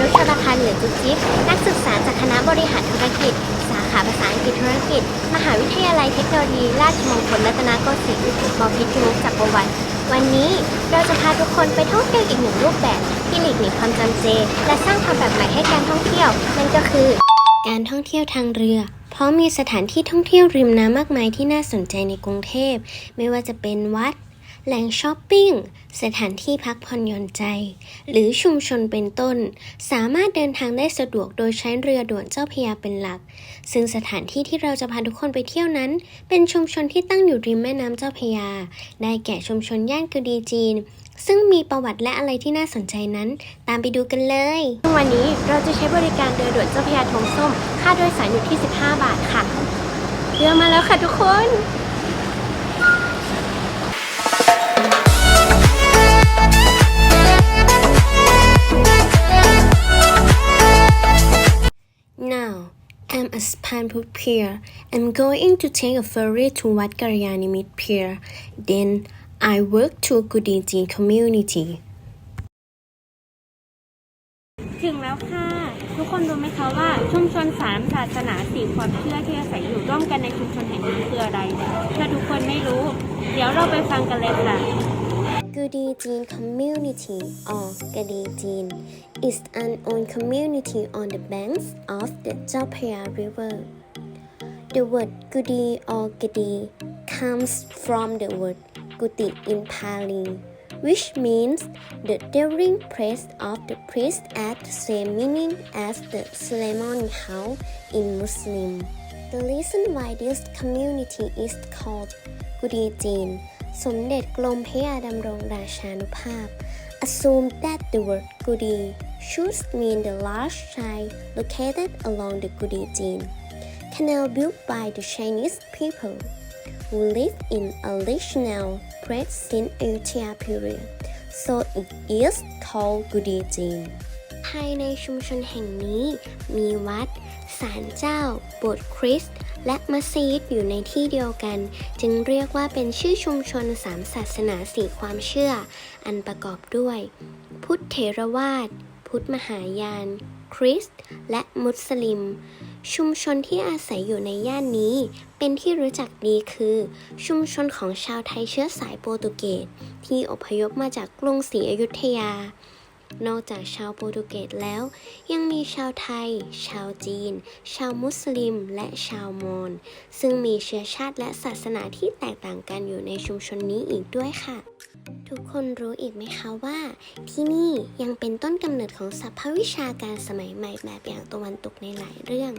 นุชชลพันธ์หรือจุ๊บจิ๊บนักศึกษาจากคณะบริหารธุรกิจ สาขาภาษาอังกฤษธุรกิจ มหาวิทยาลัยเทคโนโลยี ราชมงคลรัตนโกสินทร์มอพิทยุจักรวรรดิวันนี้เราจะพาทุกคนไปท่องเที่ยวอีกหนึ่งรูปแบบที่หลีกหนีความจำเจ และสร้างความแบบใหม่ให้การท่องเที่ยว นั่นก็คือ การท่องเที่ยวทางเรือเพราะมีสถานที่ท่องเที่ยวริมน้ำมากมายที่น่าสนใจในกรุงเทพ ไม่ว่าจะเป็นวัด แหล่งช้อปปิ้ง สถานที่พักผ่อนหย่อนใจ หรือชุมชนเป็นต้น สามารถเดินทางได้สะดวกโดยใช้เรือด่วนเจ้าพยาเป็นหลัก ซึ่งสถานที่ที่เราจะพาทุกคนไปเที่ยวนั้น เป็นชุมชนที่ตั้งอยู่ริมแม่น้ำเจ้าพยา ได้แก่ชุมชนย่านกุดีจีน ซึ่งมีประวัติและอะไรที่น่าสนใจนั้น ตามไปดูกันเลย วันนี้เราจะใช้บริการเรือด่วนเจ้าพยาทงส้ม ค่าโดยสารอยู่ที่ 15 บาทค่ะ เรือมาแล้วค่ะทุกคน I'm at Spanput Pier. I'm going to take a ferry to Wat Garyanimit Pier. Then I work to Kudiji community. ถึงแล้วค่ะ ทุกคนรู้ไหมคะว่าชุมชนสามศาสนาสี่ความเชื่อที่อาศัยอยู่ร่วมกันในชุมชนแห่งนี้คืออะไร ถ้าทุกคนไม่รู้ เดี๋ยวเราไปฟังกันเลยค่ะ Gudi Jin Community or Gadi Jin is an owned community on the banks of the Chao Phraya River. The word Gudi or Gadi comes from the word Guti in Pali, which means the dwelling place of the priest at the same meaning as the ceremony house in Muslim. The reason why this community is called Gudi Jin สมเด็จกรมพระยาดำรงราชานุภาพ assume that the word Gudi should mean the large shrine located along the Gudi Jin canal built by the Chinese people who lived in original place since Ayutthaya period so it is called Gudi Jin ภายในชุมชนแห่งนี้มีวัดศาลเจ้า โบสถ์คริสต์ และมัสยิดอยู่ในที่เดียวกัน จึงเรียกว่าเป็นชื่อชุมชนสามศาสนาสี่ความเชื่อ อันประกอบด้วย พุทธเถรวาท พุทธมหายาน คริสต์ และมุสลิม ชุมชนที่อาศัยอยู่ในย่านนี้ เป็นที่รู้จักดีคือ ชุมชนของชาวไทยเชื้อสายโปรตุเกสที่อพยพมาจากกรุงศรีอยุธยา นอกจากชาวโปรตุเกสแล้ว ยังมีชาวไทย ชาวจีน ชาวมุสลิม และชาวมอญซึ่งมีเชื้อชาติและศาสนาที่แตกต่างกันอยู่ในชุมชนนี้อีกด้วยค่ะ ทุกคนรู้อีกไหมคะว่า ที่นี่ยังเป็นต้นกำเนิดของศัพวิชาการสมัยใหม่แบบอย่างตะวันตกในหลายเรื่อง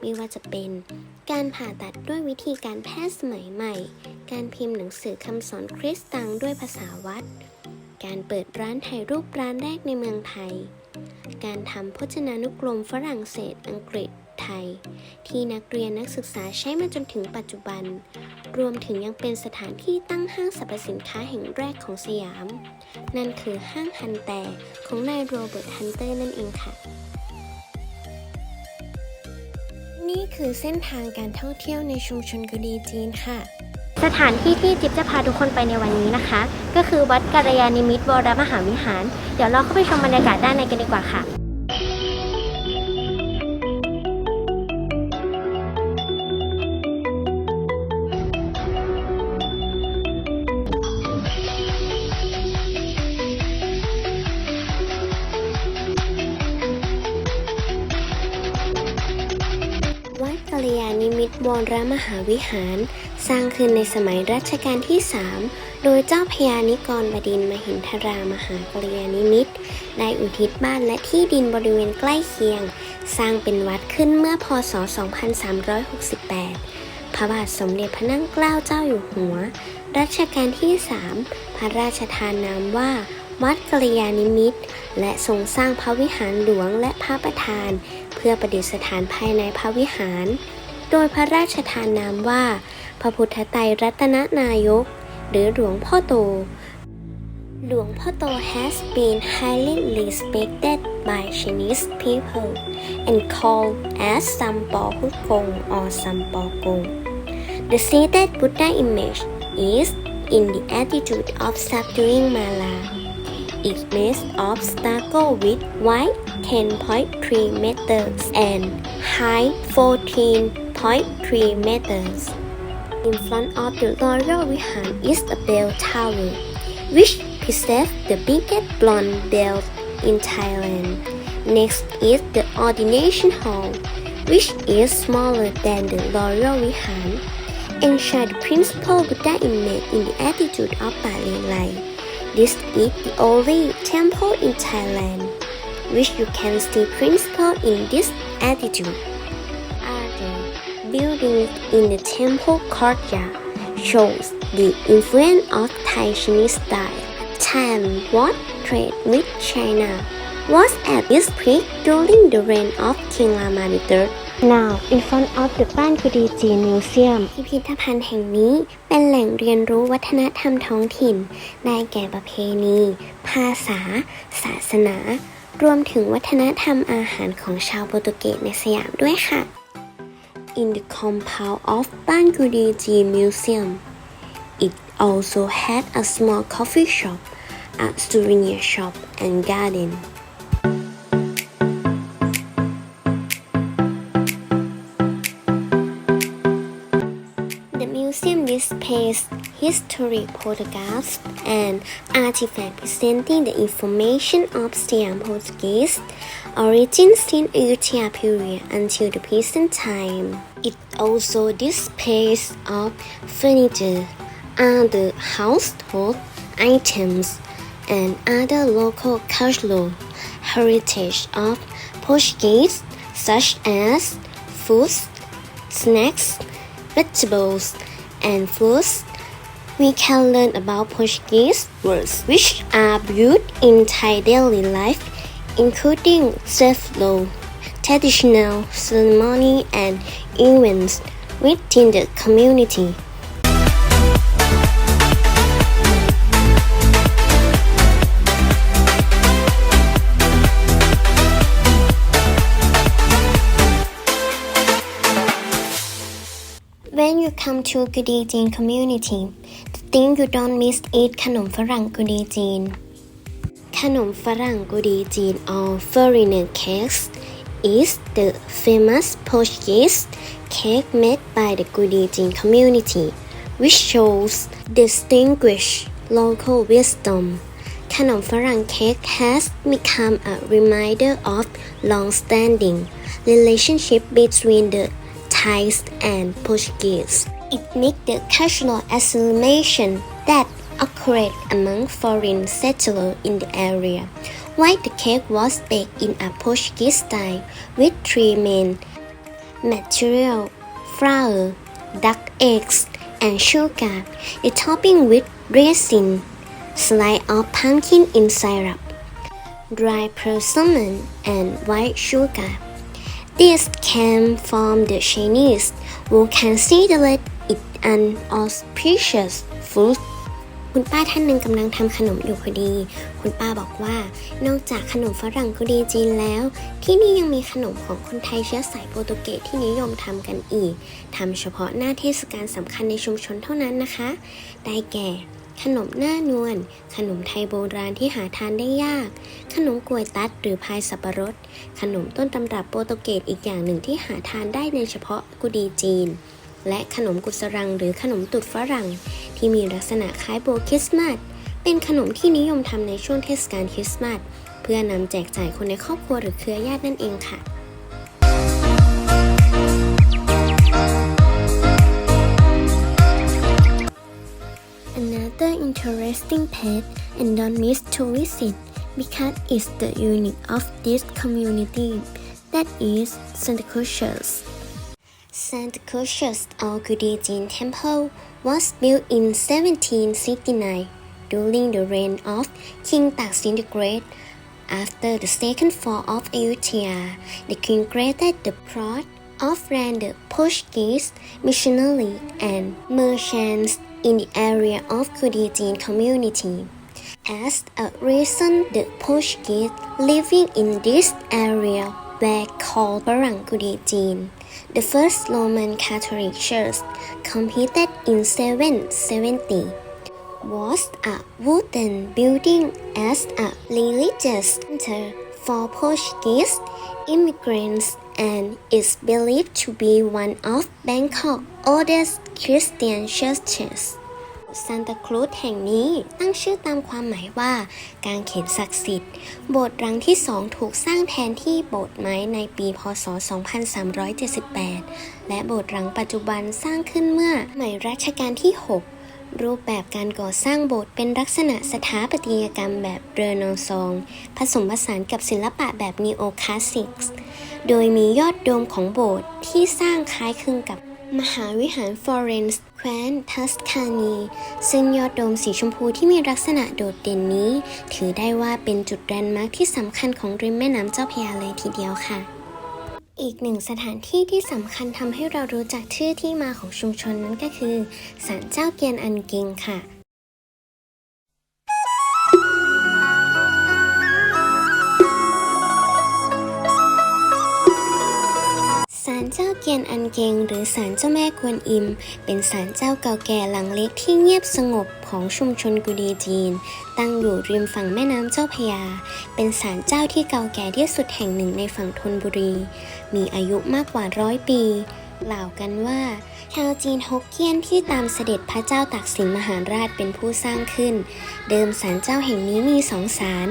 ไม่ว่าจะเป็น การผ่าตัดด้วยวิธีการแพทย์สมัยใหม่ การพิมพ์หนังสือคำสอนคริสตังด้วยภาษาวัด การเปิดร้านถ่ายรูปร้านแรกในเมืองไทย การทำพจนานุกรมฝรั่งเศส อังกฤษ ไทย ที่นักเรียนนักศึกษาใช้มาจนถึงปัจจุบัน รวมถึงยังเป็นสถานที่ตั้งห้างสรรพสินค้าแห่งแรกของสยาม นั่นคือห้างฮันแต่ของนายโรเบิร์ตฮันเตอร์นั่นเองค่ะนี่คือเส้นทางการท่องเที่ยวในชุมชนกุดีจีนค่ะ ถานที่ที่จิ๊บจะพาทุกคนไปในวันนี้นะคะ ก็คือวัดกัลยาณิมิตรวรมหาวิหาร เดี๋ยวเราเข้าไปชมบรรยากาศด้านในกันดีกว่าค่ะ รมหาวิหาร สร้างขึ้นในสมัยรัชกาลที่ 3 โดยเจ้าพญานิกรบดินมหินทรามหากัลยาณิมิตรได้อุทิศบ้านและที่ดินบริเวณใกล้เคียง สร้างเป็นวัดขึ้นเมื่อพศ 2368 พระบาทสมเด็จพระนั่งเกล้าเจ้าอยู่หัว รัชกาลที่ 3 พระราชทานนามว่าวัดกัลยาณิมิตร และทรงสร้างพระวิหารหลวงและพระประธาน เพื่อประดิษฐานภายในพระวิหาร โดยพระราชทานนามว่า พระพุทธไตรรัตนนายก หรือหลวงพ่อโต หลวงพ่อโต has been highly respected by Chinese people and called as Sampo Hukong or Sampo Kong. The seated Buddha image is in the attitude of subduing mala. It makes of stucco with wide 10.3 meters and height 14 three meters. In front of the royal Vihar is a bell tower, which preserves the biggest bronze bell in Thailand. Next is the ordination hall, which is smaller than the royal Vihar and share the principal Buddha image in the attitude of Pali. This is the only temple in Thailand which you can see principal in this attitude. Other buildings in the temple courtyard shows the influence of Thai Chinese style. Time was trade with China was at its peak during the reign of King Rama III. Now, in front of the บ้านกุดีจีน Museum พิพิธภัณฑ์แห่งนี้เป็นแหล่งเรียนรู้วัฒนธรรมท้องถิ่น ได้แก่ประเพณี ภาษา ศาสนา รวมถึงวัฒนธรรมอาหารของชาวโปรตุเกสในสยามด้วยค่ะ in the compound of Bangladeshi Museum. It also had a small coffee shop, a souvenir shop and garden. History photographs and artifacts presenting the information of Siam Portuguese origins in Ayutthaya period until the present time. It also displays of furniture, other household items, and other local cultural heritage of Portuguese such as foods, snacks, vegetables, and fruits, we can learn about Portuguese words which are used in Thai daily life, including self-law, traditional ceremony, and events within the community. When you come to Gudi Jean community, the thing you don't miss is ขนมฝรั่งกุดีจีน ขนมฝรั่งกุดีจีน or foreigner cakes is the famous Portuguese cake made by the Gudi Jean community, which shows distinguished local wisdom. ขนมฝรั่งเค้ก has become a reminder of long-standing relationship between the Thais and Portuguese. It makes the cultural assimilation that occurred among foreign settlers in the area. While the cake was baked in a Portuguese style with three main material flour, duck eggs, and sugar. The topping with resin, slice of pumpkin in syrup, dry persimmon, and white sugar. This came from the Chinese, who considered it an auspicious food. คุณป้าท่านหนึ่งกำลังทำขนมอยู่พอดี คุณป้าบอกว่า นอกจากขนมฝรั่งกุดีจีนแล้ว ที่นี่ยังมีขนมของคนไทยเชื้อสายโปรตุเกสที่นิยมทำกันอีกทำเฉพาะหน้าเทศกาลสำคัญในชุมชนเท่านั้นนะคะ ได้แก่ ขนมหน้านวล ขนมไทยโบราณที่หาทานได้ยาก ขนมกวยตัดหรือพายสับปะรด ขนมต้นตำรับโปรตุเกสอีกอย่างหนึ่งที่หาทานได้ในเฉพาะกุดีจีน และขนมกุสรังหรือขนมตุดฝรั่ง ที่มีลักษณะคล้ายโบคริสต์มาสเป็นขนมที่นิยมทำในช่วงเทศกาลคริสต์มาสเพื่อนำแจกจ่ายคนในครอบครัวหรือเครือญาตินั่นเองค่ะ Another interesting pet and don't miss to visit because it's the unique of this community that is Santa Cruz. Santa Cruz or Gudijin Temple was built in 1769 during the reign of King Taksin the Great. After the second fall of Ayutthaya, the king created the plot of land the Portuguese missionary and merchants in the area of Gudijin community. As a reason, the Portuguese living in this area were called Barang Barangudijin. The first Roman Catholic Church completed in 770 was a wooden building as a religious center for Portuguese immigrants and is believed to be one of Bangkok's oldest Christian churches. ซานตาครูซแห่งนี้ตั้งชื่อตามความหมายว่าการเขนศักดิ์สิทธิ์ โบสถ์รังที่สองถูกสร้างแทนที่โบสถ์ไม้ในปีพศ 2378 และโบสถ์รังปัจจุบันสร้างขึ้นเมื่อสมัยรัชกาลที่ 6รูปแบบการก่อสร้างโบสถ์เป็นลักษณะสถาปัตยกรรมแบบเรเนซองส์ผสมผสานกับศิลปะแบบนีโอคลาสสิก โดยมียอดโดมของโบสถ์ที่สร้างคล้ายคลึงกับมหาวิหารฟลอเรนซ์ แคว้นทัสคานี ซึ่งยอดโดมสีชมพูที่มีลักษณะโดดเด่นนี้ ถือได้ว่าเป็นจุดแลนด์มาร์คที่สำคัญของริมแม่น้ำเจ้าพยาเลยทีเดียวค่ะ อีกหนึ่งสถานที่ที่สำคัญทำให้เรารู้จักชื่อที่มาของชุมชนนั้นก็คือศาลเจ้าเกียนอันเกงค่ะ จ้าเกียนอันเกงหรือศาลเจ้าแม่กวนอิม เป็นศาลเจ้าเก่าแก่หลังเล็กที่เงียบสงบของชุมชนกุดีจีน ตั้งอยู่ริมฝั่งแม่น้ำเจ้าพยา เป็นศาลเจ้าที่เก่าแก่ที่สุดแห่งหนึ่งในฝั่งธนบุรี มีอายุมากกว่าร้อยปีกล่าวกันว่าชาวจีนฮกเกี้ยนที่ตามเสด็จพระเจ้าตากสินมหาราชเป็นผู้สร้างขึ้น เดิมศาลเจ้าแห่งนี้มีสองศาล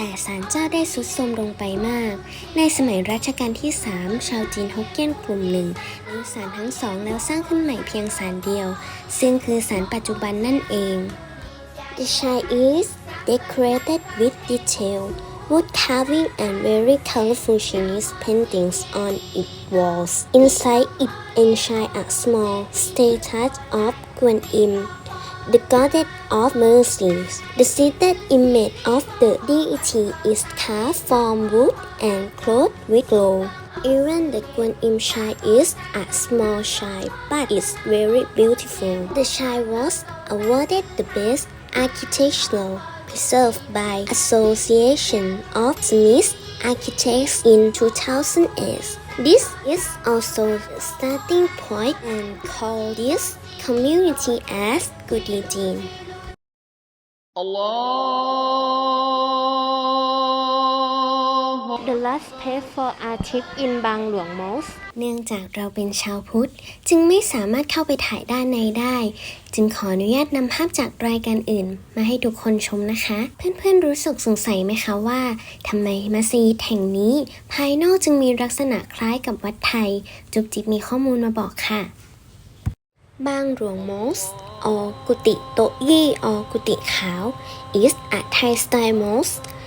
แต่ศาลเจ้าได้สุดโทรมลงไปมาก ในสมัยรัชกาลที่ 3 ชาวจีนฮกเกี้ยนกลุ่มหนึ่งรื้อศาลทั้งสองแล้วสร้างขึ้นใหม่เพียงศาลเดียว ซึ่งคือศาลปัจจุบันนั่นเอง The shrine is decorated with detailed wood carving and very colorful Chinese paintings on its walls. Inside it enshrine a small statue of Guan Yin, the goddess of mercies. The seated image of the deity is carved from wood and clothed with gold. Even the Guan Yin shrine is a small shrine, but it's very beautiful. The shrine was awarded the best architectural preserved by Association of Smith Architects in 2008. This is also the starting point and call this community as Gudijin. Allah The last place for artist in บางหลวง Mosque เนื่องจากเราเป็นชาวพุทธ จึงไม่สามารถเข้าไปถ่ายด้านในได้ จึงขออนุญาตนำภาพจากรายการอื่น มาให้ทุกคนชมนะคะ เพื่อนๆรู้สึกสงสัยไหมคะว่าทำไมมัสยิดแห่งนี้ ภายนอกจึงมีลักษณะคล้ายกับวัดไทย จุบจิบมีข้อมูลมาบอกค่ะ บางหลวงมอสออกุฏิโตะยี่ออกุฏิขาว is a Thai style mosque It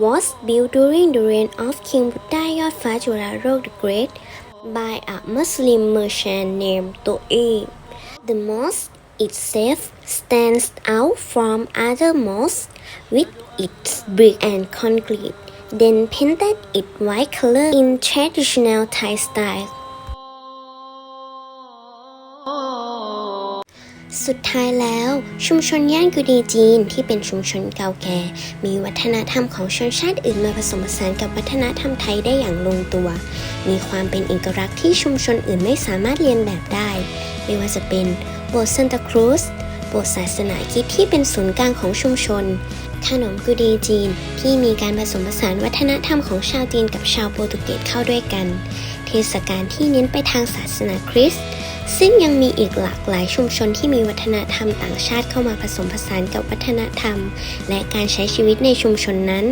was built during the reign of King Buddha Yodfa Chularok the Great by a Muslim merchant named To'i. The mosque itself stands out from other mosques with its brick and concrete, then painted it white color in traditional Thai style. สุดท้ายแล้วชุมชนย่านกุดีจีนที่เป็นชุมชนเก่าแก่ มีวัฒนธรรมของชนชาติอื่นมาผสมผสานกับวัฒนธรรมไทยได้อย่างลงตัว มีความเป็นเอกลักษณ์ที่ชุมชนอื่นไม่สามารถเรียนแบบได้ ไม่ว่าจะเป็นโบสถ์ซันตาครูสโบสถ์ศาสนาคริดที่เป็นศูนย์กลางของชุมชน ขนมกุดีจีนที่มีการผสมผสานวัฒนธรรมของชาวจีนกับชาวโปรตุเกสเข้าด้วยกัน เทศกาลที่เน้นไปทางศาสนาคริสต์ ซึ่งยังมีอีกหลากหลายชุมชนที่มีวัฒนธรรมต่างชาติเข้ามาผสมผสานกับวัฒนธรรม และการใช้ชีวิตในชุมชนนั้น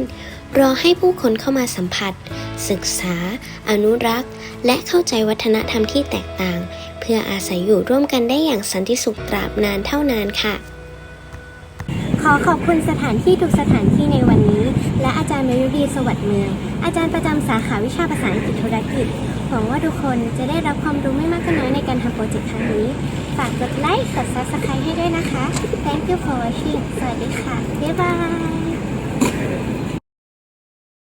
รอให้ผู้คนเข้ามาสัมผัส ศึกษา อนุรักษ์ และเข้าใจวัฒนธรรมที่แตกต่าง เพื่ออาศัยอยู่ร่วมกันได้อย่างสันติสุขตราบนานเท่านานค่ะ ขอขอบคุณสถานที่ทุกสถานที่ในวันนี้ และอาจารย์มยุรีสวัสดิ์เมือง อาจารย์ประจำสาขาวิชาภาษาอังกฤษธุรกิจ หวังว่าทุกคนจะได้รับความรู้ไม่มากก็น้อยในการทำโปรเจกต์ครั้งนี้ ฝากกดไลค์ กดซับสไครต์ให้ด้วยนะคะ Thank you for watching สวัสดีค่ะ บ๊ายบาย